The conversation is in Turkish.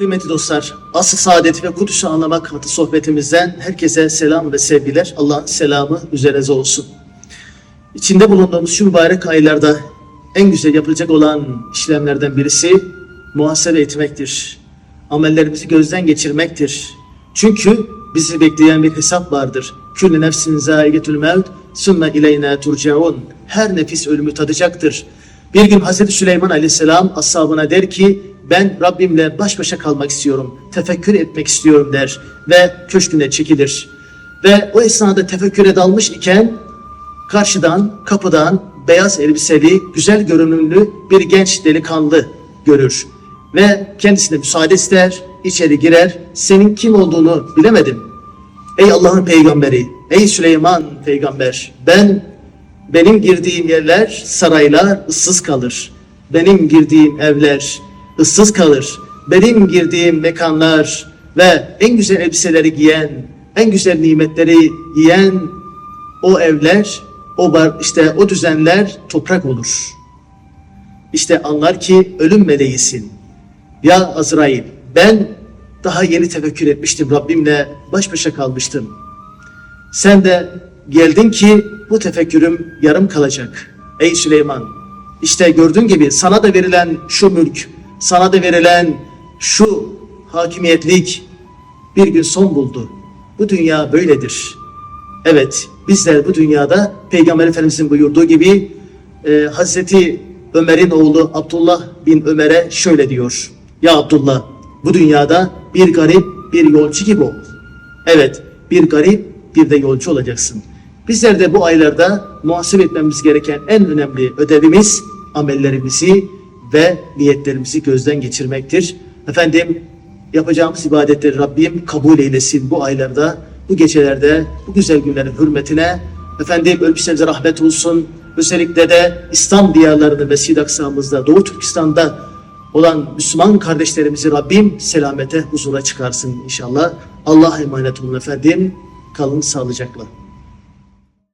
Kıymetli dostlar, asıl saadeti ve Kudüs'ü anlamak adlı sohbetimizden herkese selam ve sevgiler. Allah'ın selamı üzerinize olsun. İçinde bulunduğumuz şu mübarek aylarda en güzel yapılacak olan işlemlerden birisi muhasebe etmektir. Amellerimizi gözden geçirmektir. Çünkü bizi bekleyen bir hesap vardır. Küllü nefsin zâigetül mevt, sümme ileyna turcaun. Her nefis ölümü tadacaktır. Bir gün Hazreti Süleyman Aleyhisselam ashabına der ki ben Rabbimle baş başa kalmak istiyorum, tefekkür etmek istiyorum der ve köşküne çekilir. Ve o esnada tefekküre dalmış iken karşıdan, kapıdan beyaz elbiseli, güzel görünümlü bir genç delikanlı görür. Ve kendisine müsaade ister, içeri girer, senin kim olduğunu bilemedim. Ey Allah'ın peygamberi, ey Süleyman peygamber, ben benim girdiğim yerler, saraylar ıssız kalır. Benim girdiğim evler ıssız kalır. Benim girdiğim mekanlar ve en güzel elbiseleri giyen, en güzel nimetleri yiyen o evler, o bar, işte o düzenler toprak olur. İşte anlar ki ölüm meleğisin. Ya Azrail, ben daha yeni tefekkür etmiştim Rabbimle baş başa kalmıştım. Sen de geldin ki bu tefekkürüm yarım kalacak. Ey Süleyman, işte gördüğün gibi sana da verilen şu mülk, sana da verilen şu hakimiyetlik bir gün son buldu. Bu dünya böyledir. Evet, bizler bu dünyada Peygamber Efendimizin buyurduğu gibi e, Hazreti Ömer'in oğlu Abdullah bin Ömer'e şöyle diyor. Ya Abdullah, bu dünyada bir garip, bir yolcu gibi ol. Evet, bir garip, bir de yolcu olacaksın. Bizler de bu aylarda muhasebe etmemiz gereken en önemli ödevimiz amellerimizi ve niyetlerimizi gözden geçirmektir. Efendim yapacağımız ibadetleri Rabbim kabul eylesin bu aylarda, bu gecelerde, bu güzel günlerin hürmetine. Efendim ölmüşlerimize rahmet olsun. Özellikle de İslam diyarlarını Mescid Aksa'mızda, Doğu Türkistan'da olan Müslüman kardeşlerimizi Rabbim selamete, huzura çıkarsın inşallah. Allah'a emanet olun efendim. Kalın sağlıcakla.